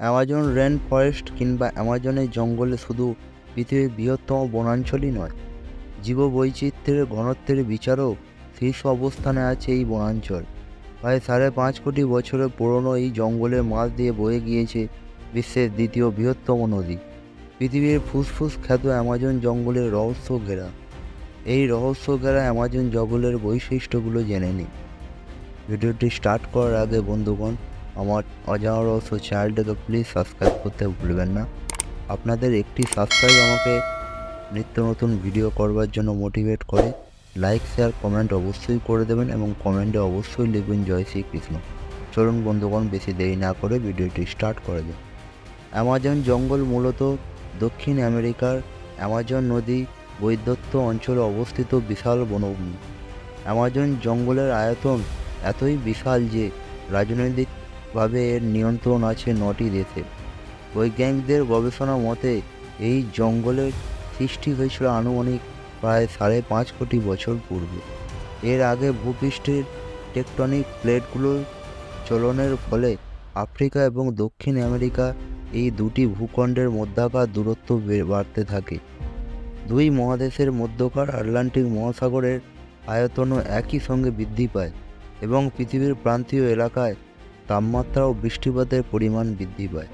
Amazon rain forest কিংবা অ্যামাজনের জঙ্গলে শুধু পৃথিবীর বৃহত্তম বনাঞ্চলই নয়, জীববৈচিত্র্যের ঘনত্বের বিচারও শীর্ষ অবস্থানে আছে এই বনাঞ্চল। প্রায় সাড়ে পাঁচ কোটি বছরের পুরনো এই জঙ্গলের মাঝ দিয়ে বয়ে গিয়েছে বিশ্বের দ্বিতীয় বৃহত্তম নদী। পৃথিবীর ফুসফুস খ্যাত অ্যামাজন জঙ্গলের রহস্য ঘেরা। এই রহস্য ঘেরা অ্যামাজন জঙ্গলের বৈশিষ্ট্যগুলো জেনে নিই ভিডিওটি স্টার্ট করার আগে বন্ধুগণ আমার অজানা রহস্য তো প্লিজ সাবস্ক্রাইব করতে ভুলবেন না। আপনাদের একটি সাবস্ক্রাইব আমাকে নিত্য নতুন ভিডিও করবার জন্য মোটিভেট করে। লাইক শেয়ার কমেন্ট অবশ্যই করে দেবেন এবং কমেন্টে অবশ্যই লিখবেন জয় শ্রীকৃষ্ণ। চলুন বন্ধুগণ, বেশি দেরি না করে ভিডিওটি স্টার্ট করে দেন অ্যামাজন জঙ্গল মূলত দক্ষিণ আমেরিকার অ্যামাজন নদী বৈদত্ত অঞ্চলে অবস্থিত বিশাল বনভূমি। অ্যামাজন জঙ্গলের আয়তন এতই বিশাল যে রাজনৈতিকভাবে এর নিয়ন্ত্রণ আছে নটি দেশে। বৈজ্ঞানিকদের গবেষণা মতে, এই জঙ্গলের সৃষ্টি হয়েছিল আনুমানিক প্রায় সাড়ে পাঁচ কোটি বছর পূর্বে। এর আগে ভূপৃষ্ঠের টেকটনিক প্লেটগুলোর চলনের ফলে আফ্রিকা এবং দক্ষিণ আমেরিকা এই দুটি ভূখণ্ডের মধ্যাকার দূরত্ব বাড়তে থাকে। দুই মহাদেশের মধ্যকার আটলান্টিক মহাসাগরের আয়তনও একই সঙ্গে বৃদ্ধি পায় এবং পৃথিবীর প্রান্তীয় এলাকায় তাপমাত্রা ও বৃষ্টিপাতের পরিমাণ বৃদ্ধি পায়।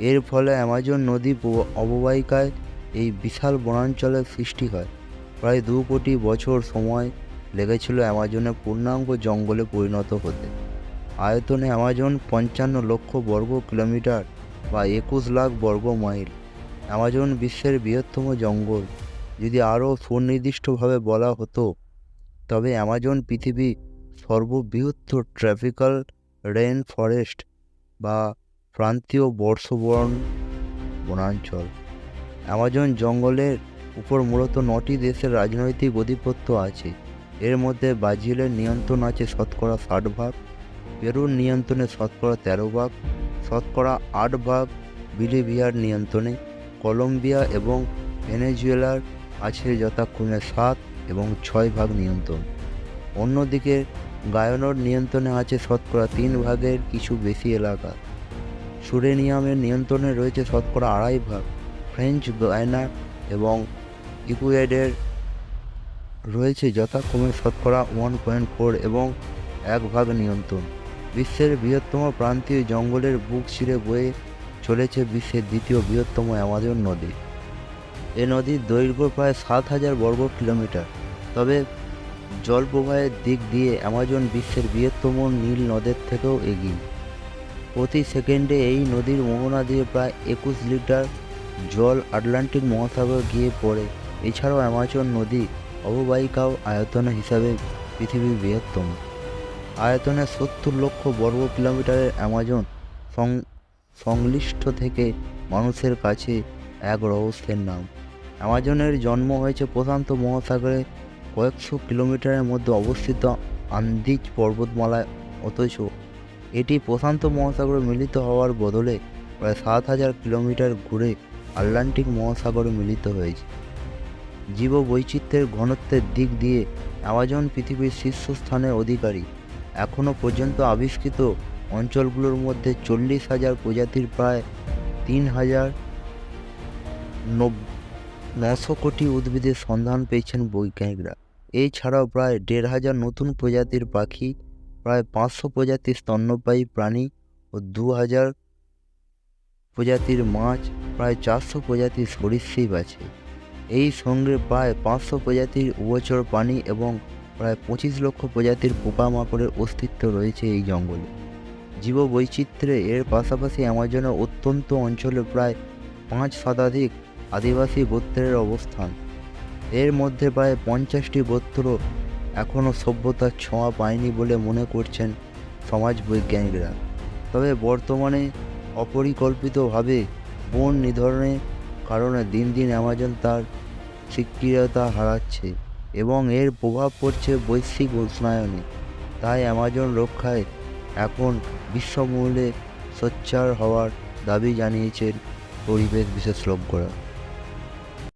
এর ফলে অ্যামাজন নদী অববাহিকায় এই বিশাল বনাঞ্চলের সৃষ্টি হয়। প্রায় দু কোটি বছর সময় লেগেছিল অ্যামাজনের পূর্ণাঙ্গ জঙ্গলে পরিণত হতে। আয়তনে অ্যামাজন পঞ্চান্ন লক্ষ বর্গ কিলোমিটার বা একুশ লাখ বর্গ মাইল। অ্যামাজন বিশ্বের বৃহত্তম জঙ্গল। যদি আরও সুনির্দিষ্টভাবে বলা হতো, তবে অ্যামাজন পৃথিবী সর্ববৃহত্তর ট্রপিক্যাল রেন ফরেস্ট বা প্রান্তীয় বর্ষবরণ বনাঞ্চল। অ্যামাজন জঙ্গলের উপর মূলত নটি দেশের রাজনৈতিক আধিপত্য আছে। এর মধ্যে ব্রাজিলের নিয়ন্ত্রণ আছে শতকরা ষাট ভাগ, পেরুর নিয়ন্ত্রণে শতকরা তেরো ভাগ, শতকরা আট ভাগ বিলিভিয়ার নিয়ন্ত্রণে, কলম্বিয়া এবং ভেনেজুয়েলার আছে যথাক্রমে সাত এবং ছয় ভাগ নিয়ন্ত্রণ। অন্যদিকে গায়নোর নিয়ন্ত্রণে আছে শতকরা তিন ভাগের কিছু বেশি এলাকা। সুরেনিয়ামের নিয়ন্ত্রণে রয়েছে শতকরা আড়াই ভাগ। ফ্রেঞ্চ গায়না এবং ইকুয়েডের রয়েছে যথাক্রমে শতকরা ওয়ান পয়েন্ট ফোর এবং এক ভাগ নিয়ন্ত্রণ। বিশ্বের বৃহত্তম প্রান্তীয় জঙ্গলের বুক ছিঁড়ে বয়ে চলেছে বিশ্বের দ্বিতীয় বৃহত্তম অ্যামাজন নদী। এ নদীর দৈর্ঘ্য প্রায় সাত হাজার বর্গ কিলোমিটার। তবে জল প্রবাহের দিক দিয়ে অ্যামাজন বিশ্বের বৃহত্তম নীল নদের থেকেও এগিয়ে। প্রতি সেকেন্ডে এই নদীর মোহনা দিয়ে প্রায় একুশ লিটার জল আটলান্টিক মহাসাগর গিয়ে পড়ে। এছাড়াও অ্যামাজন নদী অববাহিকাও আয়তন হিসাবে পৃথিবীর বৃহত্তম। আয়তনে সত্তর লক্ষ বর্গ কিলোমিটারের অ্যামাজন সংশ্লিষ্ট থেকে মানুষের কাছে এক রহস্যের নাম। অ্যামাজনের জন্ম হয়েছে প্রশান্ত মহাসাগরে কয়েকশো কিলোমিটারের মধ্যে অবস্থিত আন্দিজ পর্বতমালায় অথচ এটি প্রশান্ত মহাসাগরে মিলিত হওয়ার বদলে প্রায় সাত হাজার কিলোমিটার ঘুরে আটলান্টিক মহাসাগরে মিলিত হয়েছে। জীববৈচিত্র্যের ঘনত্বের দিক দিয়ে অ্যামাজন পৃথিবীর শীর্ষস্থানের অধিকারী। এখনও পর্যন্ত আবিষ্কৃত অঞ্চলগুলোর মধ্যে চল্লিশ হাজার প্রজাতির প্রায় তিন হাজার নশো কোটি উদ্ভিদের সন্ধান পেয়েছেন বৈজ্ঞানিকরা। এছাড়াও প্রায় দেড় হাজার নতুন প্রজাতির পাখি, প্রায় পাঁচশো প্রজাতির স্তন্যপায়ী প্রাণী ও দু হাজার প্রজাতির মাছ, প্রায় চারশো প্রজাতির সরীসৃপ আছে। এই সঙ্গে প্রায় পাঁচশো প্রজাতির উভচর প্রাণী এবং প্রায় পঁচিশ লক্ষ প্রজাতির পোকামাকড়ের অস্তিত্ব রয়েছে এই জঙ্গলে। জীববৈচিত্র্যে এর পাশাপাশি অ্যামাজনের অত্যন্ত অঞ্চলে প্রায় পাঁচ শতাধিক আদিবাসী গোত্রের অবস্থান। এর মধ্যে প্রায় পঞ্চাশটি গোত্র এখনও সভ্যতার ছোঁয়া পায়নি বলে মনে করছেন সমাজ বৈজ্ঞানিকরা তবে বর্তমানে অপরিকল্পিতভাবে বন নিধনের কারণে দিন দিন অ্যামাজন তার স্বীকৃয়তা হারাচ্ছে এবং এর প্রভাব পড়ছে বৈশ্বিক উষ্ণায়নে। তাই অ্যামাজন রক্ষায় এখন বিশ্বমূল্যে সোচ্চার হওয়ার দাবি জানিয়েছেন পরিবেশ বিশেষ বিশেষজ্ঞরা।